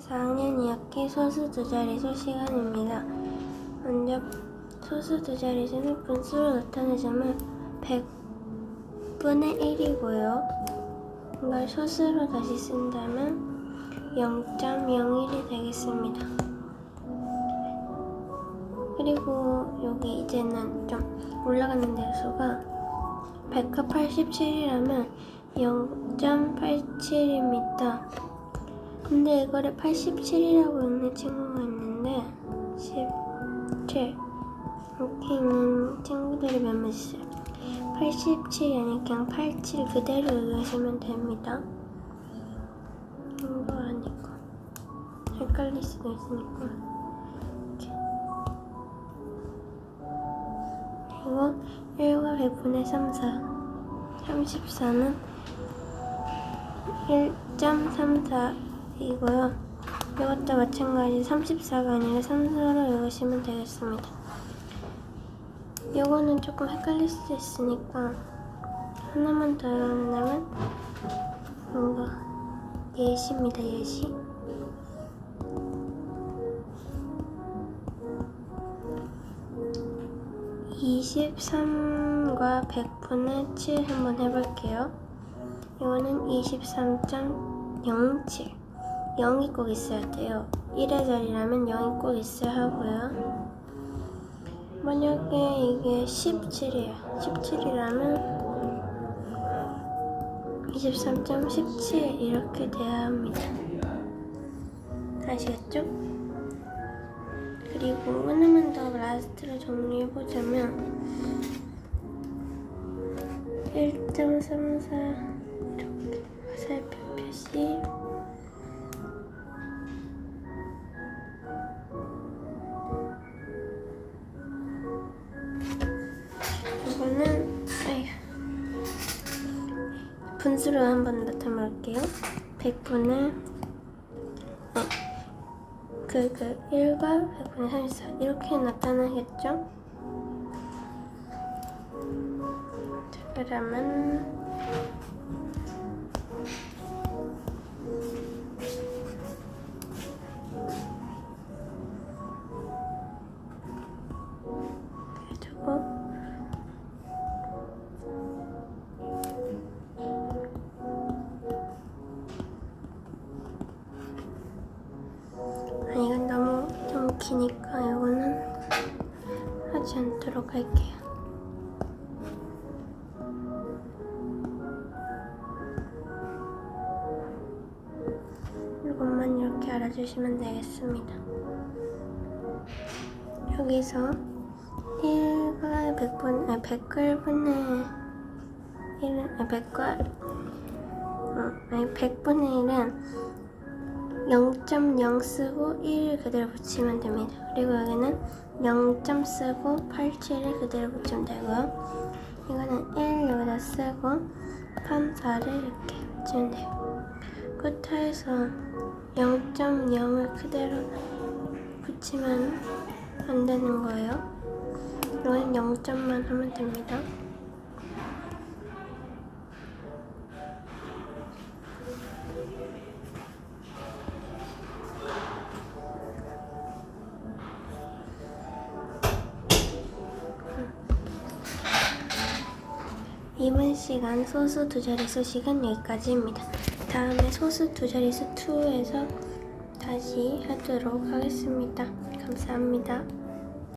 4학년 2학기 소수 두 자리수 시간입니다. 먼저 소수 두 자리수는 분수로 나타내자면 100분의 1이고요. 이걸 소수로 다시 쓴다면 0.01이 되겠습니다. 그리고 여기 이제는 좀 올라가는 대수가 100과 87이라면 0.87입니다. 근데 이거를 87이라고 읽는 친구가 있는데 17 이렇게 읽는 친구들이 몇몇 있어요? 87이 아니라 그냥 87 그대로 읽으시면 됩니다. 이거 아니고. 헷갈릴 수도 있으니까. 이렇게. 그리고 1과 100분의 3, 4 34는 1.34 이고요. 이것도 마찬가지 34가 아니라 3사로 읽으시면 되겠습니다. 이거는 조금 헷갈릴 수도 있으니까 하나만 더 읽는다면 뭔가 예시입니다. 예시. (23과 100분의 7) 한번 해볼게요. 이거는 (23.07) 0이 꼭 있어야 돼요. 1의 자리라면 0이 꼭 있어야 하고요. 만약에 이게 17이에요. 17이라면 23.17 이렇게 돼야 합니다. 아시겠죠? 그리고 하나만 더 라스트로 정리해보자면 1.34 이렇게 화살표 표시 분수로 한번 나타낼게요. 100분의 어, 그, 그 1과 100분의 34 이렇게 나타나겠죠? 자, 그러면 기니까 이거는 하지 않도록 할게요. 이것만 이렇게 알아주시면 되겠습니다. 여기서 1과 100분, 아, 100을 분의 1은, 아, 100과, 어, 아니, 100분의 1은 0.0 쓰고 1을 그대로 붙이면 됩니다. 그리고 여기는 0점 쓰고 87을 그대로 붙이면 되고요. 이거는 1 여기다 쓰고 3, 4를 이렇게 붙이면 돼요. 끝에서 0.0을 그대로 붙이면 안 되는 거예요. 이건 0점만 하면 됩니다. 이번 시간 소수 두 자릿수 시간 여기까지입니다. 다음에 소수 두 자릿수 2에서 다시 하도록 하겠습니다. 감사합니다.